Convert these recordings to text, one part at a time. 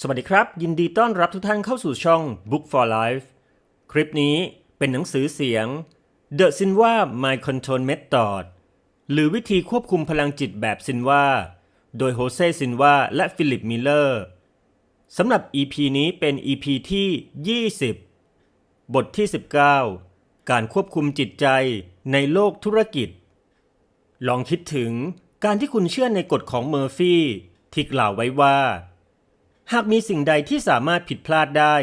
สวัสดีครับ ยินดีต้อนรับทุกท่านเข้าสู่ช่อง Book for Life คลิปนี้เป็นหนังสือเสียง The Sinwa My Control Method หรือวิธีควบคุมพลังจิตแบบซินวาโดยโฮเซซินวาและฟิลิปมิลเลอร์สำหรับ EP นี้เป็น EP ที่ 20 บทที่ 19 การควบคุมจิตใจในโลกธุรกิจ ลองคิดถึงการที่คุณเชื่อในกฎของเมอร์ฟี่ที่กล่าวไว้ว่า หากมีสิ่งใดที่สามารถผิดพลาดได้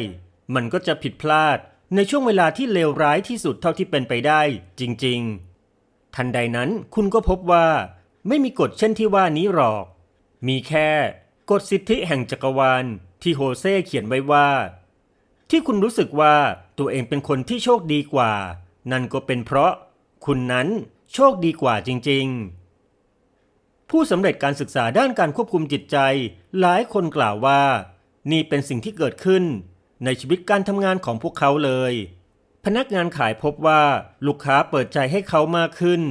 มันก็จะผิดพลาดในช่วงเวลาที่เลวร้ายที่สุดเท่าที่เป็นไปได้ จริง ๆ ทันใดนั้นคุณก็พบว่า ไม่มีกฎเช่นที่ว่านี้หรอก มีแค่กฎสิทธิแห่งจักรวาลที่โฮเซ่เขียนไว้ว่า ที่คุณรู้สึกว่าตัวเองเป็นคนที่โชคดีกว่า นั่นก็เป็นเพราะ คุณนั้นโชคดีกว่าจริง ๆ ผู้สำเร็จการศึกษาด้านการควบคุมจิตใจ หลายคนกล่าวว่า นี่เป็นสิ่งที่เกิดขึ้น ในชีวิตการทำงานของพวกเขาเลย พนักงานขายพบว่าลูกค้าเปิดใจให้เขามากขึ้น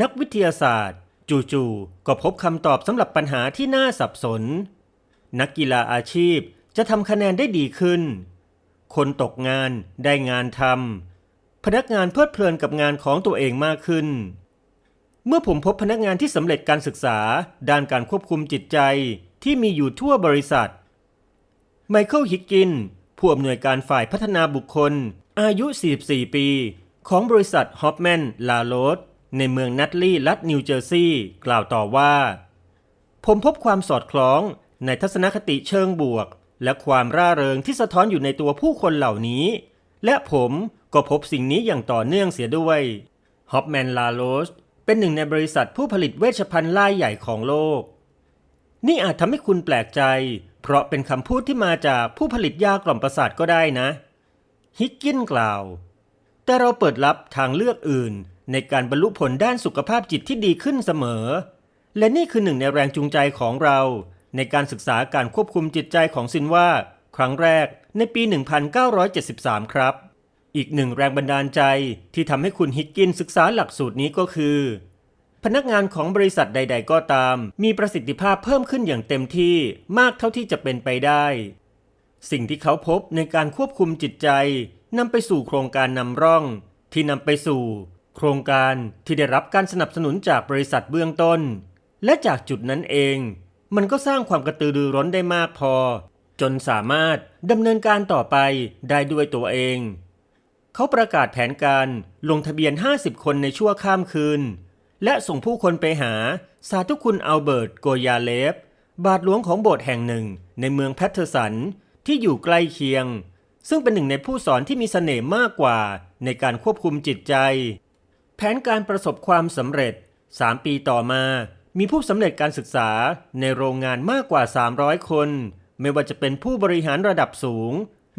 นักวิทยาศาสตร์ จู่ๆก็พบคำตอบสำหรับปัญหาที่น่าสับสน นักกีฬาอาชีพจะทำคะแนนได้ดีขึ้น คนตกงานได้งานทำพนักงานเพลิดเพลินกับงานของตัวเองมากขึ้น เมื่อผมพบพนักงานที่สำเร็จการศึกษา ด้านการควบคุมจิตใจที่มีอยู่ทั่วบริษัท ไมเคิลฮิกกิน ผู้อำนวยการฝ่ายพัฒนาบุคคล อายุ 44 ปี ของบริษัทฮอปแมนลาโรสในเมืองนัตลี่รัฐนิวเจอร์ซีย์กล่าวต่อว่า ผมพบความสอดคล้องในทัศนคติเชิงบวก และความร่าเริงที่สะท้อนอยู่ในตัวผู้คนเหล่านี้ และผมก็พบสิ่งนี้อย่างต่อเนื่องเสียด้วยฮอปแมนลาโรส เป็นหนึ่งในบริษัทผู้ผลิตเวชภัณฑ์รายใหญ่ของโลก นี่อาจทำให้คุณแปลกใจ เพราะเป็นคำพูดที่มาจากผู้ผลิตยากล่อมประสาทก็ได้นะ ฮิกกินกล่าว แต่เราเปิดรับทางเลือกอื่น ในการบรรลุผลด้านสุขภาพจิตที่ดีขึ้นเสมอ และนี่คือหนึ่งในแรงจูงใจของเรา ในการศึกษาการควบคุมจิตใจของซินว่า ครั้งแรกในปี 1973 ครับ อีกหนึ่งแรงบันดาลใจที่ทำให้คุณฮิกกินศึกษาหลักสูตรนี้ก็คือ พนักงานของบริษัทใด ๆ ก็ตาม มีประสิทธิภาพเพิ่มขึ้นอย่างเต็มที่มากเท่าที่จะเป็นไปได้ สิ่งที่เขาพบในการควบคุมจิตใจนำไปสู่โครงการนำร่อง ที่นำไปสู่ โครงการที่ได้รับการสนับสนุนจากบริษัทเบื้องต้น และจากจุดนั้นเอง มันก็สร้างความกระตือรือร้นได้มากพอ จนสามารถดำเนินการต่อไปได้ด้วยตัวเอง เขาประกาศแผนการลงทะเบียน 50 คนในชั่วข้ามคืน และส่งผู้คนไปหาสาธุคุณอัลเบิร์ตโกยาเลฟ บาทหลวงของโบสถ์แห่งหนึ่งในเมืองแพทเทอร์สันที่อยู่ใกล้เคียง ซึ่งเป็นหนึ่งในผู้สอนที่มีเสน่ห์มากกว่าในการควบคุมจิตใจ แผนการประสบความสำเร็จ 3 ปีต่อมา มีผู้สำเร็จการศึกษาในโรงงานมากกว่า 300 คน ไม่ว่าจะเป็นผู้บริหารระดับสูง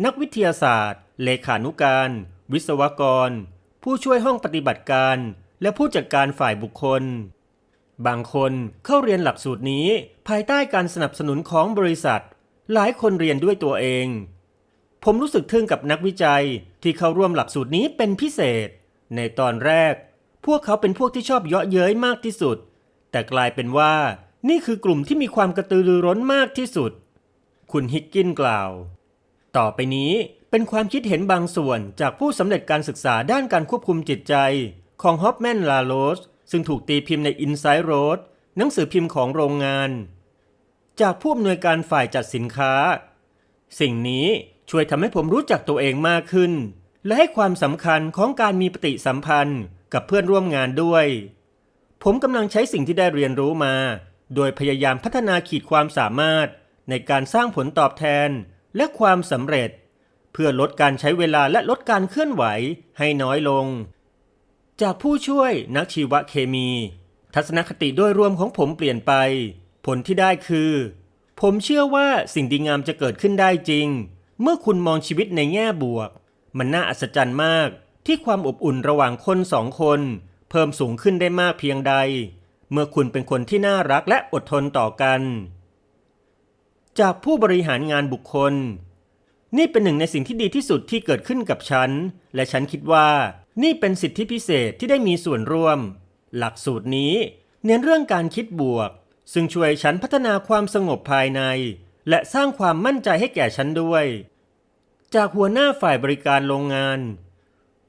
นักวิทยาศาสตร์ เลขานุการ วิศวกร ผู้ช่วยห้องปฏิบัติการ และผู้จัดการฝ่ายบุคคล บางคนเข้าเรียนหลักสูตรนี้ภายใต้การสนับสนุนของบริษัท หลายคนเรียนด้วยตัวเอง ผมรู้สึกทึ่งกับนักวิจัยที่เข้าร่วมหลักสูตรนี้เป็นพิเศษ ในตอนแรก พวกเขาเป็นพวกที่ชอบเยาะเย้ยมากที่สุด แต่กลายเป็นว่านี่คือกลุ่มที่มีความกระตือรือร้นมากที่สุด คุณฮิกกินกล่าว ต่อไปนี้ เป็นความคิดเห็นบางส่วนจากผู้สำเร็จการศึกษาด้านการควบคุมจิตใจ ของฮอปแมนลาโรสซึ่งถูกตีพิมพ์ใน Inside Road หนังสือพิมพ์ของโรงงาน จากผู้อำนวยการฝ่ายจัดสินค้า สิ่งนี้ช่วยทำให้ผมรู้จักตัวเองมากขึ้น และให้ความสำคัญของการมีปฏิสัมพันธ์กับเพื่อนร่วมงานด้วย ผมกำลังใช้สิ่งที่ได้เรียนรู้มา โดยพยายามพัฒนาขีดความสามารถในการสร้างผลตอบแทนและความสำเร็จ เพื่อลดการใช้เวลาและลดการเคลื่อนไหวให้น้อยลง จากผู้ช่วยนักชีวเคมี ทัศนคติโดยรวมของผมเปลี่ยนไป ผลที่ได้คือ ผมเชื่อว่าสิ่งดีงามจะเกิดขึ้นได้จริง เมื่อคุณมองชีวิตในแง่บวก มันน่าอัศจรรย์มาก ที่ความอบอุ่นระหว่างคนสองคน เพิ่มสูงขึ้นได้มากเพียงใด เมื่อคุณเป็นคนที่น่ารักและอดทนต่อกัน จากผู้บริหารงานบุคคล นี่เป็นหนึ่งในสิ่งที่ดีที่สุดที่เกิดขึ้นกับฉัน และฉันคิดว่า นี่เป็นสิทธิพิเศษที่ได้มีส่วนร่วม หลักสูตรนี้ เน้นเรื่องการคิดบวก ซึ่งช่วยฉันพัฒนาความสงบภายใน และสร้างความมั่นใจให้แก่ฉันด้วย จากหัวหน้าฝ่ายบริการโรงงาน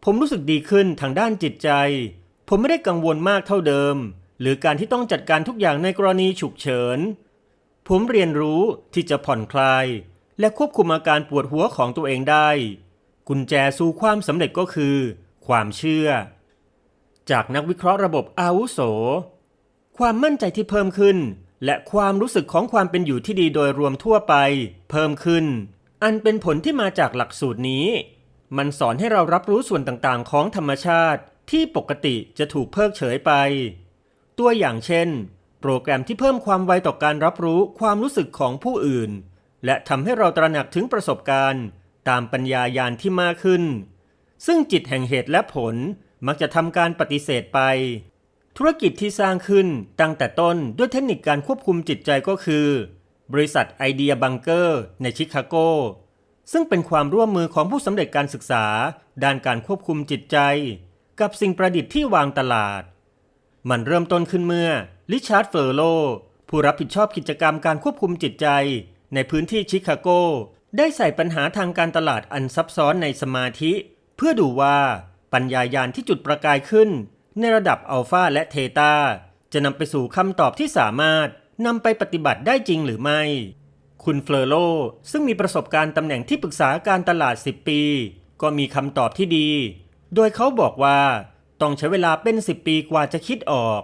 ผมรู้สึกดีขึ้นทางด้านจิตใจ ผมไม่ได้กังวลมากเท่าเดิม หรือการที่ต้องจัดการทุกอย่างในกรณีฉุกเฉิน ผมเรียนรู้ที่จะผ่อนคลาย และควบคุมอาการปวดหัวของตัวเองได้ กุญแจสู่ความสำเร็จก็คือ ความเชื่อ จากนักวิเคราะห์ระบบอาวุโส ความมั่นใจที่เพิ่มขึ้น และความรู้สึกของความเป็นอยู่ที่ดีโดยรวมทั่วไป เพิ่มขึ้น อันเป็นผลที่มาจากหลักสูตรนี้ มันสอนให้เรารับรู้ส่วนต่างๆ ของธรรมชาติที่ปกติจะถูกเพิกเฉยไป ตัวอย่างเช่น โปรแกรมที่เพิ่มความไวต่อการรับรู้ความรู้สึกของผู้อื่น และทำให้เราตระหนักถึงประสบการณ์ ตามปัญญายาณที่มากขึ้น ซึ่งจิตแห่งเหตุและผลมักจะทำการปฏิเสธไป ธุรกิจที่สร้างขึ้นตั้งแต่ต้นด้วยเทคนิคการควบคุมจิตใจก็คือ บริษัทไอเดียบังเกอร์ในชิคาโก ซึ่งเป็นความร่วมมือของผู้สำเร็จการศึกษา ด้านการควบคุมจิตใจ กับสิ่งประดิษฐ์ที่วางตลาด มันเริ่มต้นขึ้นเมื่อลิชาร์ดเฟอร์โลผู้รับผิดชอบกิจกรรมการควบคุมจิตใจ ในพื้นที่ชิคาโก ได้ใส่ปัญหาทางการตลาดอันซับซ้อนในสมาธิ เพื่อดูว่าปัญญายาณที่จุดประกายขึ้น ในระดับอัลฟาและเทตาจะนำไปสู่คำตอบที่สามารถนำไปปฏิบัติได้จริงหรือไม่ คุณเฟลโลซึ่งมีประสบการณ์ตำแหน่งที่ปรึกษาการตลาด 10 ปี ก็มีคำตอบที่ดี โดยเขาบอกว่าต้องใช้เวลาเป็น 10 ปีกว่าจะคิดออก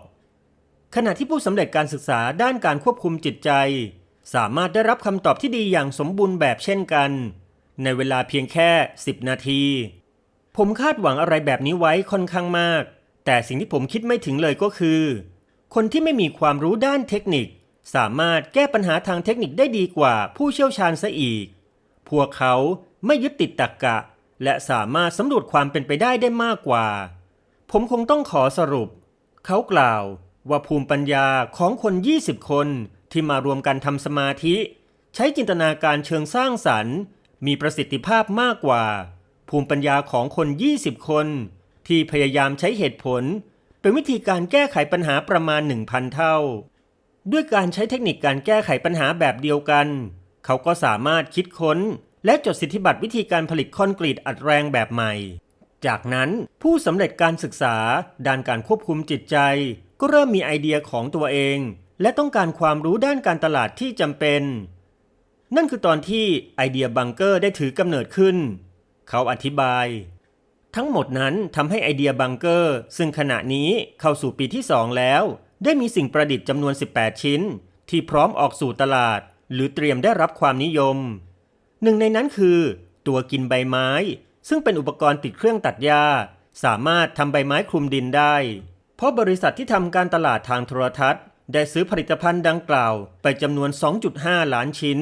ขณะที่ผู้สำเร็จการศึกษาด้านการควบคุมจิตใจ สามารถได้รับคำตอบที่ดีอย่างสมบูรณ์แบบเช่นกัน ในเวลาเพียงแค่ 10 นาที ผมคาดหวังอะไรแบบนี้ไว้ค่อนข้างมาก แต่สิ่งที่ผมคิดไม่ถึงเลยก็คือ คนที่ไม่มีความรู้ด้านเทคนิค สามารถแก้ปัญหาทางเทคนิคได้ดีกว่าผู้เชี่ยวชาญซะอีก พวกเขาไม่ยึดติดตรรกกะ และสามารถสำรวจความเป็นไปได้ได้มากกว่า ผมคงต้องขอสรุป เขากล่าวว่าภูมิปัญญาของคน 20 คน ที่มารวมกันทำสมาธิ ใช้จินตนาการเชิงสร้างสรรค์ มีประสิทธิภาพมากกว่า ภูมิปัญญาของคน 20 คน ที่พยายามใช้เหตุผล เป็นวิธีการแก้ไขปัญหาประมาณ 1,000 เท่า ด้วยการใช้เทคนิคการแก้ไขปัญหาแบบเดียวกัน เขาก็สามารถคิดค้น และจดสิทธิบัตรวิธีการผลิตคอนกรีตอัดแรงแบบใหม่ จากนั้นผู้สำเร็จการศึกษาด้านการควบคุมจิตใจ ก็เริ่มมีไอเดียของตัวเอง และต้องการความรู้ด้านการตลาดที่จำเป็น นั่นคือตอนที่ไอเดียบังเกอร์ได้ถือกำเนิดขึ้น เขาอธิบาย ทั้งหมดนั้นทำให้ไอเดียบังเกอร์ ซึ่งขณะนี้เข้าสู่ปีที่ 2 แล้ว ได้มีสิ่งประดิษฐ์จำนวน 18 ชิ้น ที่พร้อมออกสู่ตลาด หรือเตรียมได้รับความนิยม หนึ่งในนั้นคือ ตัวกินใบไม้ ซึ่งเป็นอุปกรณ์ติดเครื่องตัดหญ้าสามารถทำใบไม้คลุมดินได้ เพราะบริษัทที่ทำการตลาดทางโทรทัศน์ ได้ซื้อผลิตภัณฑ์ดังกล่าวไปจำนวน 2.5 ล้านชิ้น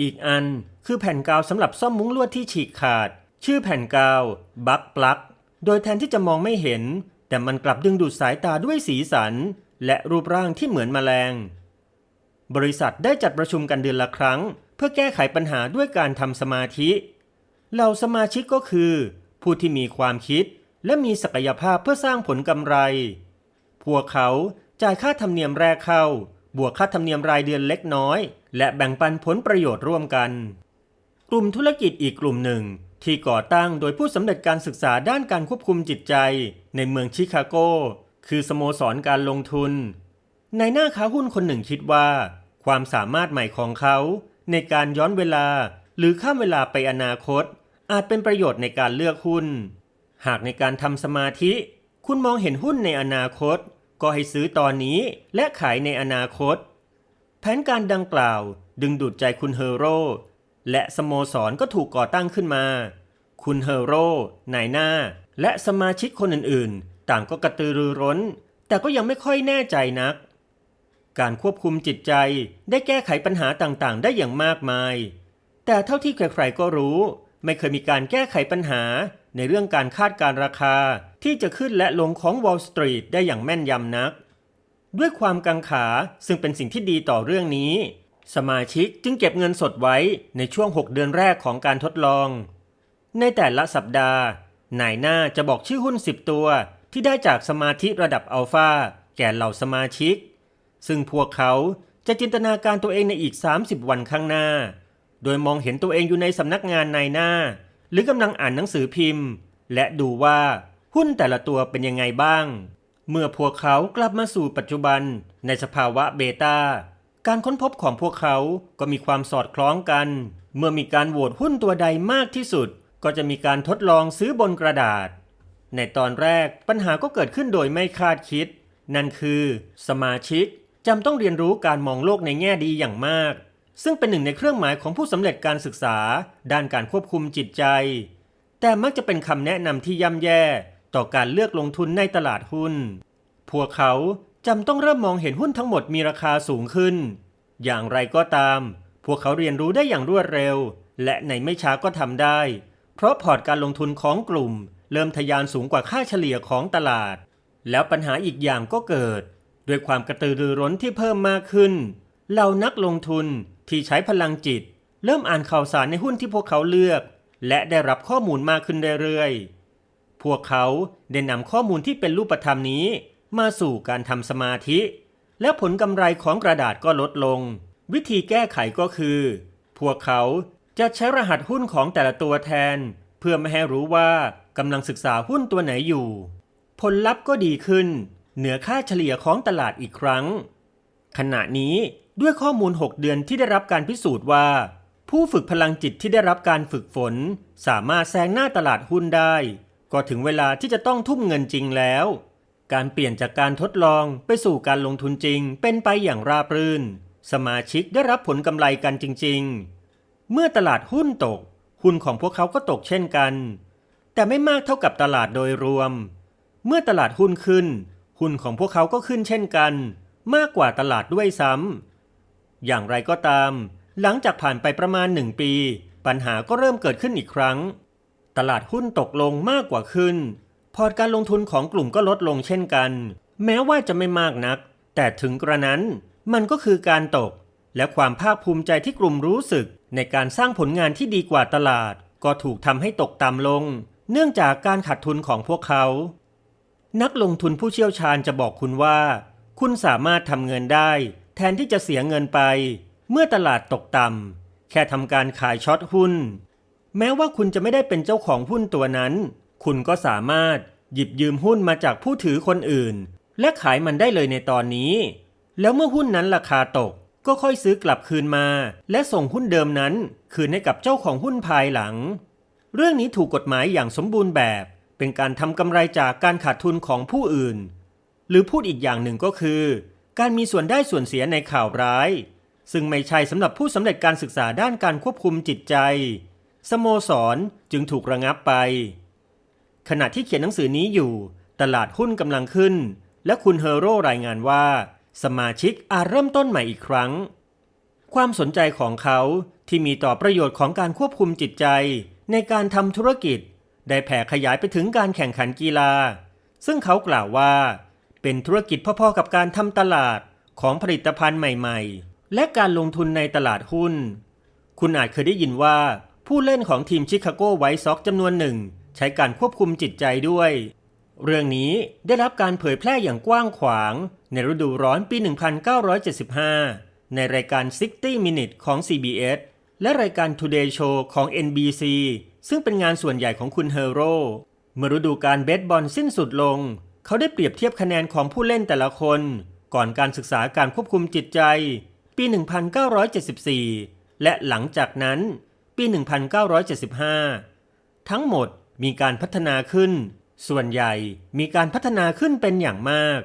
อีกอันคือแผ่นกาวสำหรับซ่อมมุ้งลวดที่ฉีกขาด ชื่อแผ่นกาวบักปลัก โดยแทนที่จะมองไม่เห็น แต่มันกลับดึงดูดสายตาด้วยสีสัน และรูปร่างที่เหมือนแมลง บริษัทได้จัดประชุมกันเดือนละครั้ง เพื่อแก้ไขปัญหาด้วยการทำสมาธิ เหล่าสมาชิกก็คือ ผู้ที่มีความคิดและมีศักยภาพเพื่อสร้างผลกำไร พวกเขา จ่ายค่าธรรมเนียมแรกเข้า บวกค่าธรรมเนียมรายเดือนเล็กน้อย และแบ่งปันผลประโยชน์ร่วมกัน กลุ่มธุรกิจอีกกลุ่มหนึ่ง ที่ก่อตั้งโดยผู้สำเร็จการศึกษาด้านการควบคุมจิตใจ ในเมืองชิคาโก คือสโมสรการลงทุน ในหน้าค้าหุ้นคนหนึ่งคิดว่า ความสามารถใหม่ของเขาในการย้อนเวลาหรือข้ามเวลาไปอนาคต อาจเป็นประโยชน์ในการเลือกหุ้น หากในการทำสมาธิ คุณมองเห็นหุ้นในอนาคต ก็ให้ซื้อตอนนี้และขายในอนาคต แผนการดังกล่าวดึงดูดใจคุณเฮโร่และสโมสรก็ถูกก่อตั้งขึ้นมา คุณเฮโร่นายหน้า และสมาชิกคนอื่นๆ ต่างก็กระตือรือร้น แต่ก็ยังไม่ค่อยแน่ใจนัก การควบคุมจิตใจได้แก้ไขปัญหาต่างๆ ได้อย่างมากมาย แต่เท่าที่ใครๆก็รู้ ไม่เคยมีการแก้ไขปัญหาในเรื่องการคาดการราคา ที่จะขึ้นและลงของ Wall Street ได้อย่างแม่นยำนัก ด้วยความกังขาซึ่งเป็นสิ่งที่ดีต่อเรื่องนี้ สมาชิกจึงเก็บเงินสดไว้ในช่วง 6 เดือนแรกของการทดลอง ในแต่ละสัปดาห์ นายหน้าจะบอกชื่อหุ้น 10 ตัว ที่ได้จากสมาธิระดับอัลฟาแก่เหล่าสมาชิก ซึ่งพวกเขาจะจินตนาการตัวเองในอีก 30 วันข้างหน้า โดยมองเห็นตัวเองอยู่ในสำนักงานในหน้า หรือกำลังอ่านหนังสือพิมพ์ และดูว่า หุ้นแต่ละตัวเป็นยังไงบ้าง เมื่อพวกเขากลับมาสู่ปัจจุบันในสภาวะเบต้า การค้นพบของพวกเขาก็มีความสอดคล้องกัน เมื่อมีการโหวตหุ้นตัวใดมากที่สุด ก็จะมีการทดลองซื้อบนกระดาษ ในตอนแรกปัญหาก็เกิดขึ้นโดยไม่คาดคิด นั่นคือ สมาชิกจำต้องเรียนรู้การมองโลกในแง่ดีอย่างมาก ซึ่งเป็นหนึ่งในเครื่องหมายของผู้สำเร็จการศึกษา ด้านการควบคุมจิตใจ แต่มักจะเป็นคำแนะนำที่ย่ำแย่ ต่อการเลือกลงทุนในตลาดหุ้น พวกเขาจำต้องเริ่มมองเห็นหุ้นทั้งหมดมีราคาสูงขึ้น อย่างไรก็ตาม พวกเขาเรียนรู้ได้อย่างรวดเร็ว และในไม่ช้าก็ทำได้ เพราะพอร์ตการลงทุนของกลุ่ม เริ่มทะยานสูงกว่าค่าเฉลี่ยของตลาด แล้วปัญหาอีกอย่างก็เกิด ด้วยความกระตือรือร้นที่เพิ่มมากขึ้นเหล่านักลงทุนที่ใช้พลังจิต เริ่มอ่านข่าวสารในหุ้นที่พวกเขาเลือก และได้รับข้อมูลมากขึ้นเรื่อยๆ พวกเขาได้นำข้อมูลที่เป็นรูปธรรมนี้ มาสู่การทำสมาธิ และผลกำไรของกระดาษก็ลดลง วิธีแก้ไขก็คือ พวกเขาจะใช้รหัสหุ้นของแต่ละตัวแทน เพื่อไม่ให้รู้ว่ากำลังศึกษาหุ้นตัวไหนอยู่ ผลลัพธ์ก็ดีขึ้น เหนือค่าเฉลี่ยของตลาดอีกครั้ง ขณะนี้ด้วยข้อมูล 6 เดือนที่ได้รับการพิสูจน์ว่า ผู้ฝึกพลังจิตที่ได้รับการฝึกฝน สามารถแซงหน้าตลาดหุ้นได้ ก็ถึงเวลาที่จะต้องทุ่มเงินจริงแล้ว การเปลี่ยนจากการทดลองไปสู่การลงทุนจริงเป็นไปอย่างราบรื่น สมาชิกได้รับผลกำไรกันจริง ๆ เมื่อตลาดหุ้นตก หุ้นของพวกเขาก็ตกเช่นกัน แต่ไม่มากเท่ากับตลาดโดยรวม เมื่อตลาดหุ้นขึ้น หุ้นของพวกเขาก็ขึ้นเช่นกัน มากกว่าตลาดด้วยซ้ำอย่างไรก็ตาม หลังจากผ่านไปประมาณหนึ่งปี ปัญหาก็เริ่มเกิดขึ้นอีกครั้ง ตลาดหุ้นตกลงมากกว่าขึ้น พอร์ตการลงทุนของกลุ่มก็ลดลงเช่นกัน แม้ว่าจะไม่มากนัก แต่ถึงกระนั้นมันก็คือการตก และความภาคภูมิใจที่กลุ่มรู้สึก ในการสร้างผลงานที่ดีกว่าตลาด ก็ถูกทำให้ตกต่ำลง เนื่องจากการขาดทุนของพวกเขา นักลงทุนผู้เชี่ยวชาญจะบอกคุณว่า คุณสามารถทำเงินได้ แทนที่จะเสียเงินไป เมื่อตลาดตกต่ำแค่ทำการขายช็อตหุ้น แม้ว่าคุณจะไม่ได้เป็นเจ้าของหุ้นตัวนั้น คุณก็สามารถหยิบยืมหุ้นมาจากผู้ถือคนอื่น และขายมันได้เลยในตอนนี้ แล้วเมื่อหุ้นนั้นราคาตกก็ค่อยซื้อกลับคืนมา และส่งหุ้นเดิมนั้นคืนให้กับเจ้าของหุ้นภายหลัง เรื่องนี้ถูกกฎหมายอย่างสมบูรณ์แบบ เป็นการทำกำไรจากการขาดทุนของผู้อื่น หรือพูดอีกอย่างหนึ่งก็คือ การมีส่วนได้ส่วนเสียในข่าวร้าย ซึ่งไม่ใช่สำหรับผู้สำเร็จการศึกษาด้านการควบคุมจิตใจ สโมสรจึงถูกระงับไป ขณะที่เขียนหนังสือนี้อยู่ ตลาดหุ้นกำลังขึ้น และคุณเฮโร่รายงานว่า สมาชิกอาจเริ่มต้นใหม่อีกครั้ง ความสนใจของเขาที่มีต่อประโยชน์ของการควบคุมจิตใจ ในการทำธุรกิจ ได้แผ่ขยายไปถึงการแข่งขันกีฬา ซึ่งเขากล่าวว่า เป็นธุรกิจพ่อๆกับการทำตลาดของผลิตภัณฑ์ใหม่ ๆ และการลงทุนในตลาดหุ้น คุณอาจเคยได้ยินว่า ผู้เล่นของทีมชิคาโกไวท์ซ็อกจำนวนหนึ่ง ใช้การควบคุมจิตใจด้วย เรื่องนี้ได้รับการเผยแพร่อย่างกว้างขวาง ในฤดูร้อนปี 1975 ในรายการ 60 Minutes ของ CBS และรายการ Today Show ของ NBC ซึ่งเป็นงานส่วนใหญ่ของคุณเฮโร่เมื่อฤดูการเบสบอลสิ้นสุดลง เขาได้เปรียบเทียบคะแนนของผู้เล่นแต่ละคน ก่อนการศึกษาการควบคุมจิตใจ ปี 1974 และหลังจากนั้น ปี 1975 ทั้งหมดมีการพัฒนาขึ้น ส่วนใหญ่มีการพัฒนาขึ้นเป็นอย่างมาก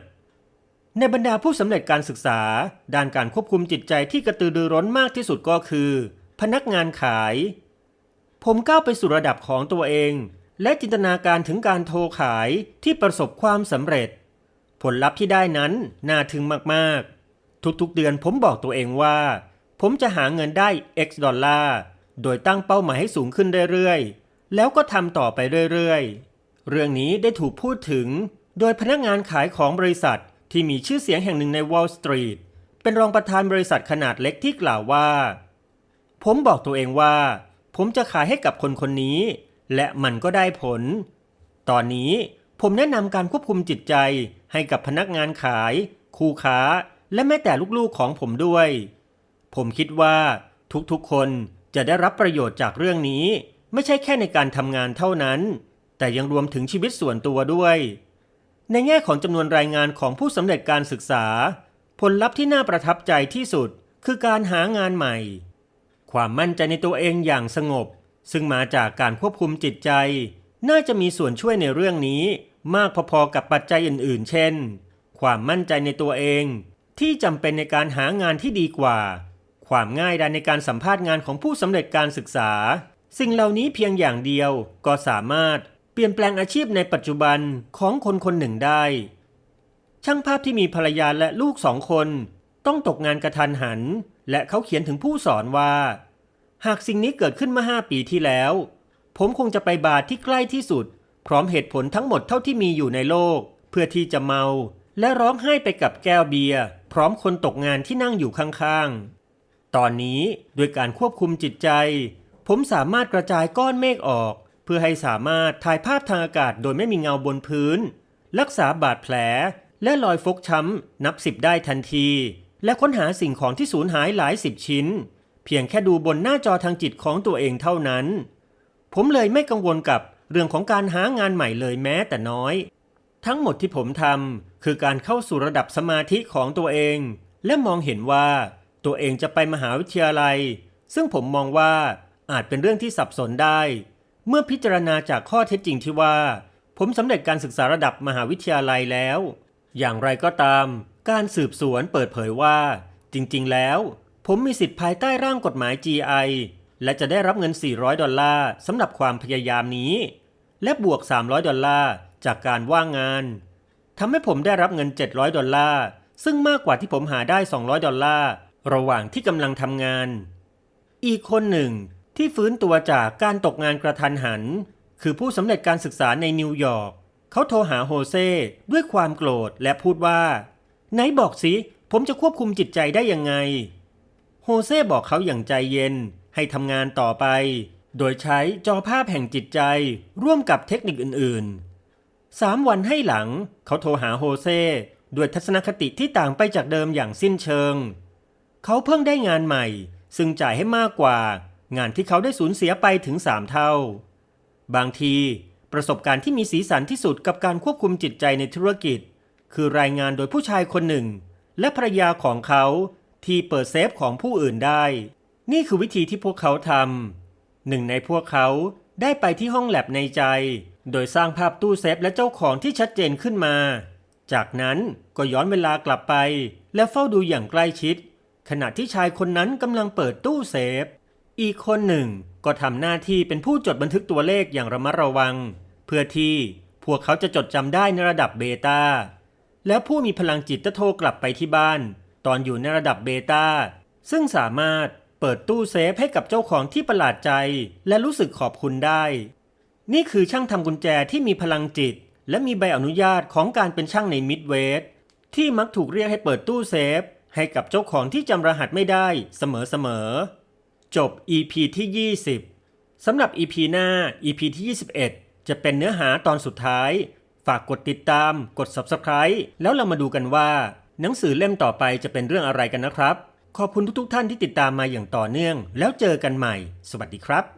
ในบรรดาผู้สำเร็จการศึกษา ด้านการควบคุมจิตใจที่กระตือรือร้นมากที่สุดก็คือ พนักงานขาย ผมก้าวไปสู่ระดับของตัวเอง และจินตนาการถึงการโทรขายที่ประสบความสำเร็จ ผลลัพธ์ที่ได้นั้นน่าทึ่งมากๆ ทุกๆเดือนผมบอกตัวเองว่า ผมจะหาเงินได้ X ดอลลาร์ โดยตั้งเป้าหมายให้สูงขึ้นเรื่อยๆ แล้วก็ทำต่อไปเรื่อยๆ เรื่องนี้ได้ถูกพูดถึง โดยพนักงานขายของบริษัทที่มีชื่อเสียงแห่งหนึ่งใน Wall Street เป็นรองประธานบริษัทขนาดเล็กที่กล่าวว่า ผมบอกตัวเองว่า ผมจะขายให้กับคนคนนี้ และมันก็ได้ผล ตอนนี้ผมแนะนำการควบคุมจิตใจให้กับพนักงานขาย คู่ค้า และแม้แต่ลูกๆของผมด้วย ผมคิดว่าทุกๆคน จะได้รับประโยชน์จากเรื่องนี้ ไม่ใช่แค่ในการทำงานเท่านั้น แต่ยังรวมถึงชีวิตส่วนตัวด้วย ในแง่ของจำนวนรายงานของผู้สำเร็จการศึกษา ผลลัพธ์ที่น่าประทับใจที่สุดคือการหางานใหม่ ความมั่นใจในตัวเองอย่างสงบ ซึ่งมาจากการควบคุมจิตใจ น่าจะมีส่วนช่วยในเรื่องนี้ มากพอๆกับปัจจัยอื่น ๆ เช่น ความมั่นใจในตัวเองที่จำเป็นในการหางานที่ดีกว่า ความง่ายดายในการสัมภาษณ์งานของผู้สำเร็จการศึกษา สิ่งเหล่านี้เพียงอย่างเดียวก็สามารถเปลี่ยนแปลงอาชีพในปัจจุบันของคนคนหนึ่งได้ ช่างภาพที่มีภรรยาและลูกสองคน ต้องตกงานกระทันหัน และเขาเขียนถึงผู้สอนว่า หากสิ่งนี้เกิดขึ้นเมื่อห้าปีที่แล้ว ผมคงจะไปบาร์ที่ใกล้ที่สุด พร้อมเหตุผลทั้งหมดเท่าที่มีอยู่ในโลก เพื่อที่จะเมา และร้องไห้ไปกับแก้วเบียร์พร้อมคนตกงานที่นั่งอยู่ข้างๆ ตอนนี้ด้วยการควบคุมจิตใจ ผมสามารถกระจายก้อนเมฆออก เพื่อให้สามารถถ่ายภาพทางอากาศโดยไม่มีเงาบนพื้น รักษาบาดแผล และรอยฟกช้ำนับสิบได้ทันที และค้นหาสิ่งของที่สูญหายหลายสิบชิ้น เพียงแค่ดูบนหน้าจอทางจิตของตัวเองเท่านั้น ผมเลยไม่กังวลกับเรื่องของการหางานใหม่เลยแม้แต่น้อย ทั้งหมดที่ผมทำคือการเข้าสู่ระดับสมาธิของตัวเอง และมองเห็นว่า ตัวเองจะไปมหาวิทยาลัย ซึ่งผมมองว่าอาจเป็นเรื่องที่สับสนได้ เมื่อพิจารณาจากข้อเท็จจริงที่ว่า ผมสำเร็จการศึกษาระดับมหาวิทยาลัยแล้ว อย่างไรก็ตาม การสืบสวนเปิดเผยว่า จริงๆ แล้ว ผมมีสิทธิ์ภายใต้ร่างกฎหมาย GI และจะได้รับเงิน 400 ดอลลาร์สำหรับความพยายามนี้ และบวก 300 ดอลลาร์จากการว่างงานทำให้ผมได้รับเงิน 700 ดอลลาร์ซึ่งมากกว่าที่ผมหาได้ 200 ดอลลาร์ ระหว่างที่กำลังทำงาน อีกคนหนึ่งที่ฟื้นตัวจากการตกงานกระทันหัน คือผู้สำเร็จการศึกษาในนิวยอร์กเขาโทรหาโฮเซ่ด้วยความโกรธและพูดว่าไหนบอกสิ ผมจะควบคุมจิตใจได้ยังไง โฮเซ่บอกเขาอย่างใจเย็นให้ทำงานต่อไป โดยใช้จอภาพแห่งจิตใจร่วมกับเทคนิคอื่นๆสามวันให้หลังเขาโทรหาโฮเซ่ด้วยทัศนคติที่ต่างไปจากเดิมอย่างสิ้นเชิง เขาเพิ่งได้งานใหม่ ซึ่งจ่ายให้มากกว่า งานที่เขาได้สูญเสียไปถึงสามเท่า บางทีประสบการณ์ที่มีสีสันที่สุดกับการควบคุมจิตใจในธุรกิจ คือรายงานโดยผู้ชายคนหนึ่ง และภรรยาของเขาที่เปิดเซฟของผู้อื่นได้ นี่คือวิธีที่พวกเขาทำหนึ่งในพวกเขาได้ไปที่ห้องแลบในใจ โดยสร้างภาพตู้เซฟและเจ้าของที่ชัดเจนขึ้นมา จากนั้นก็ย้อนเวลากลับไปและเฝ้าดูอย่างใกล้ชิด ขณะที่ชายคนนั้นกำลังเปิดตู้เซฟ อีกคนหนึ่งก็ทำหน้าที่เป็นผู้จดบันทึกตัวเลขอย่างระมัดระวัง เพื่อที่พวกเขาจะจดจำได้ในระดับเบต้าแล้วผู้มีพลังจิตจะโทรกลับไปที่บ้าน ตอนอยู่ในระดับเบต้าซึ่งสามารถเปิดตู้เซฟให้กับเจ้าของที่ประหลาดใจ และรู้สึกขอบคุณได้ นี่คือช่างทำกุญแจที่มีพลังจิต และมีใบอนุญาตของการเป็นช่างในมิดเวสที่มักถูกเรียกให้เปิดตู้เซฟ ให้กับเจ้าของที่จำรหัสไม่ได้เสมอๆ จบ EP ที่ 20 สำหรับ EP หน้า EP ที่ 21 จะเป็นเนื้อหาตอนสุดท้าย ฝากกดติดตาม กด Subscribe แล้วเรามาดูกันว่า หนังสือเล่มต่อไปจะเป็นเรื่องอะไรกันนะครับ ขอบคุณทุกๆท่านที่ติดตามมาอย่างต่อเนื่อง แล้วเจอกันใหม่ สวัสดีครับ